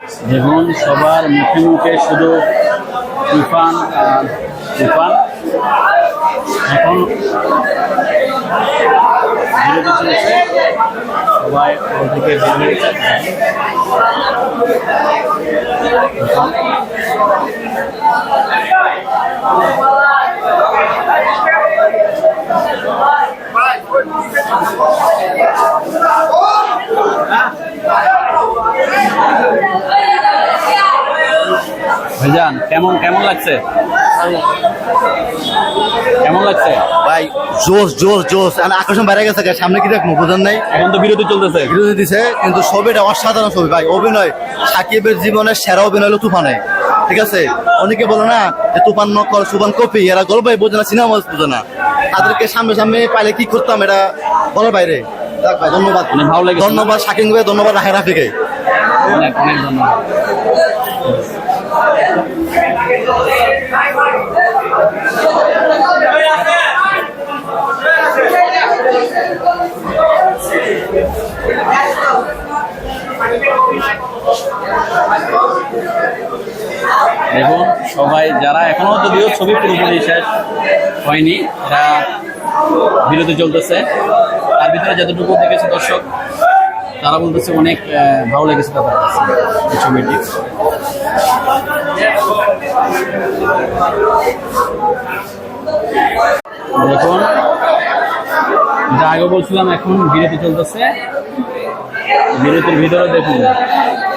দেখুন সবার মুখে মুখে শুধু তুফান তুফান। এখন বিরতি চলছে সবাই হল থেকে ভাইজান কেমন কেমন লাগছে? কেমন লাগছে? ভাই জোশ জোশ জোশ। আমি আকর্ষণ বেড়ে গেছে সামনে কি দেখব? বুঝেন নাই? এখন তো বিরতি চলতেছে। বিরোধী দিছে কিন্তু ছবিটা অসাধারণ ছবি ভাই। অভিনয় সাকিবের জীবনের সেরা অভিনয় হলো তুফানে। ঠিক আছে? অনেকে বলে না যে তুফান নকল তুফান কপি। এরা গল্পই বোঝে না সিনেমা বোঝে না। তাদেরকে সামনে সামনে পাইলে কি করতাম এটা বলার বাইরে? ধন্যবাদ। ধন্যবাদ শাকিব ভাই ধন্যবাদ রাহে রাফিকে অনেক অনেক ধন্যবাদ। দেখুন, সবাই যারা এখনও যদিও ছবি পুরোপুরি শেষ হয়নি এরা বিরতি চলতেছে, তার ভিতরে যতটুকু দেখেছে দর্শক তারা বলতেছে অনেক ভালো লেগেছে তাদের কাছে ছবিটি দেখুন যা আগে বলছিলাম এখন বিরতি চলতেছে। বিরতির ভিতরে দেখুন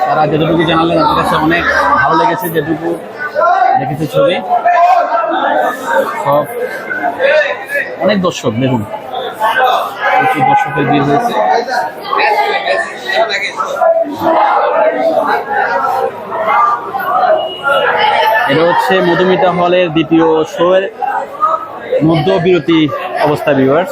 তারা যেটুকু জানালেন আমার কাছে অনেক ভালো লেগেছে যেটুকু দেখেছে ছবি। সব অনেক দর্শক দেখুন। প্রচুর দর্শকের ভিড় হয়েছে। এটা হচ্ছে মধুমিতা হলের দ্বিতীয় শোয়ের মধ্য বিরতি অবস্থা ভিউয়ার্স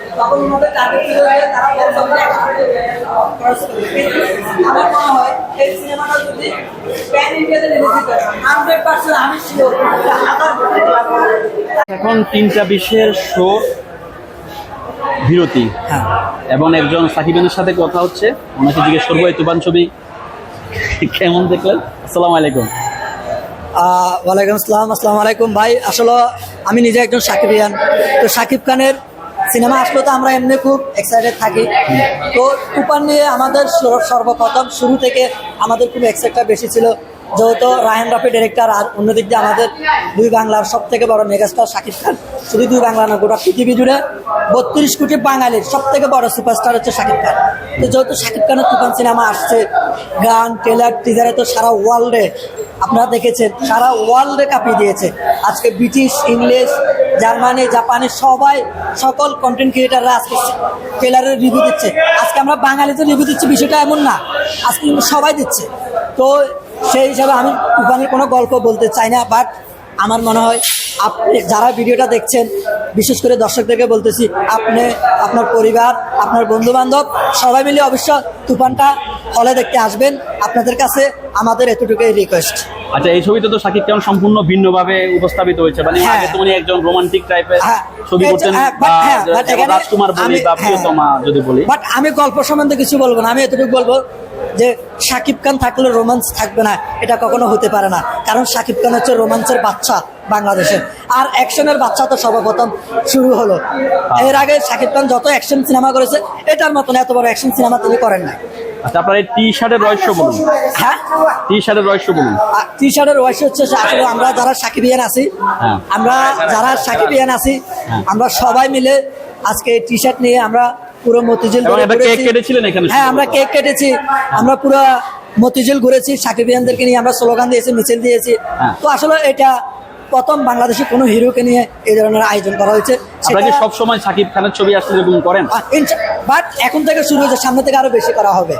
তখন ওনাদের টার্গেট ছিল তারা খরচ করবে আমার মনে হয় এই সিনেমাটা যদি প্যান ইন্ডিয়াতে রিলিজ হান্ড্রেড পার্সেন্ট আমি শিওর এখন তিনটা বিশের শো বিরতি। এবং একজন সাকিবের সাথে কথা হচ্ছে। ওনাকে জিজ্ঞেস করব এই তুফান ছবি কেমন দেখলেন? আসসালামু আলাইকুম। ওয়ালাইকুম আসসালাম আসসালামু আলাইকুম। ভাই আসলে আমি নিজে একজন সাকিবিয়ান। তো সাকিব খানের সিনেমা আসলে তো আমরা এমনি খুব এক্সাইটেড থাকি। তো তুফান নিয়ে আমাদের সর- সর্বপ্রথম শুরু থেকে আমাদের খুব এক্সাইটটা বেশি ছিল। যেহেতু রায়হান রাফি ডিরেক্টর আর অন্যদিক দিয়ে আমাদের দুই বাংলার সব থেকে বড় মেগাস্টার শাকিব খান, শুধু দুই বাংলা না, গোটা পৃথিবী জুড়ে বত্রিশ কোটি বাঙালির সব থেকে বড় সুপারস্টার হচ্ছে শাকিব খান। তো যেহেতু শাকিব খানের তুফান সিনেমা আসছে, গান ট্রেলার টিজারে তো সারা ওয়ার্ল্ডে আপনারা দেখেছেন, সারা ওয়ার্ল্ডে কাঁপিয়ে দিয়েছে। আজকে ব্রিটিশ, ইংলিশ, জার্মানি, জাপানি সবাই সকল কন্টেন্ট ক্রিয়েটাররা আজকে ট্রেলারের রিভিউ দিচ্ছে। আজকে আমরা বাঙালিতে রিভিউ দিচ্ছি, বিষয়টা এমন না, আজকে সবাই দিচ্ছে। তো সেই হিসাবে আমি তুফানের কোনো গল্প বলতে চাই না বাট আমার মনে হয় আপনি যারা ভিডিওটা দেখছেন বিশেষ করে দর্শকদেরকে বলতেছি আপনি আপনার পরিবার আপনার বন্ধু বান্ধব সবাই মিলে অবশ্য তুফানটা হলে দেখতে আসবেন। আপনাদের কাছে আমাদের এতটুকুই রিকোয়েস্ট আচ্ছা এই ছবিতে তো সাকিব খান সম্পূর্ণ ভিন্নভাবে উপস্থাপিত হয়েছে। মানে হ্যাঁ। আগে তো উনি একজন রোমান্টিক টাইপের হ্যাঁ, ছবি করতেন but হ্যাঁ, রাজকুমার বলি বা। প্রিয়তমা যদি বলি। বাট আমি গল্প সম্বন্ধে কিছু বলব না আমি এতটুকু বলব যে শাকিব খান থাকলে রোমান্স থাকবে না এটা কখনো হতে পারে না। কারণ শাকিব খান হচ্ছে রোমান্সের বাচ্চা বাংলাদেশের আর অ্যাকশনের বাচ্চা তো সর্বপ্রথম শুরু হলো। এর আগে শাকিব খান যত অ্যাকশন সিনেমা করেছে এটার মতন এত বড় অ্যাকশন সিনেমা তিনি করেন না আচ্ছা আপনার এই টি শার্টের রহস্য বলুন। হ্যাঁ? টি শার্টের রহস্য বলুন। টি শার্টের হচ্ছে আসলে আমরা যারা সাকিবিয়ান আছি হ্যাঁ। আমরা যারা সাকিবিয়ান আছি আমরা সবাই মিলে আজকে টি শার্ট নিয়ে আমরা পুরো মতিঝিল কেক কেটেছিলেন এখানে? হ্যাঁ আমরা কেক কেটেছি। আমরা পুরো মতিঝিল ঘুরেছি। সাকিবিয়ানদেরকে নিয়ে আমরা স্লোগান দিয়েছি মিছিল দিয়েছি। হ্যাঁ। তো আসলে এটা প্রথম বাংলাদেশি কোনো হিরোকে নিয়ে এই ধরনের আয়োজন করা হয়েছে। আপনারা সব সময় সাকিব খানের ছবি আসলে এরকম করেন? বাট এখন থেকে শুরু হয়েছে সামনে থেকে আরও বেশি করা হবে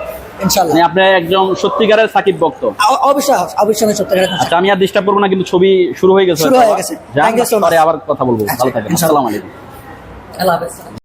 মানে আপনি একজন সত্যিকারের সাকিব ভক্ত। অ- অবশ্যই অবশ্যই আমি আচ্ছা আমি আর ডিস্টার্ব করব না কিন্তু ছবি শুরু হয়ে গেছে শুরু হয়ে আবার কথা বলব। ভালো থাকেন আসসালামু আলাইকুম। আল্লাহ হাফেজ।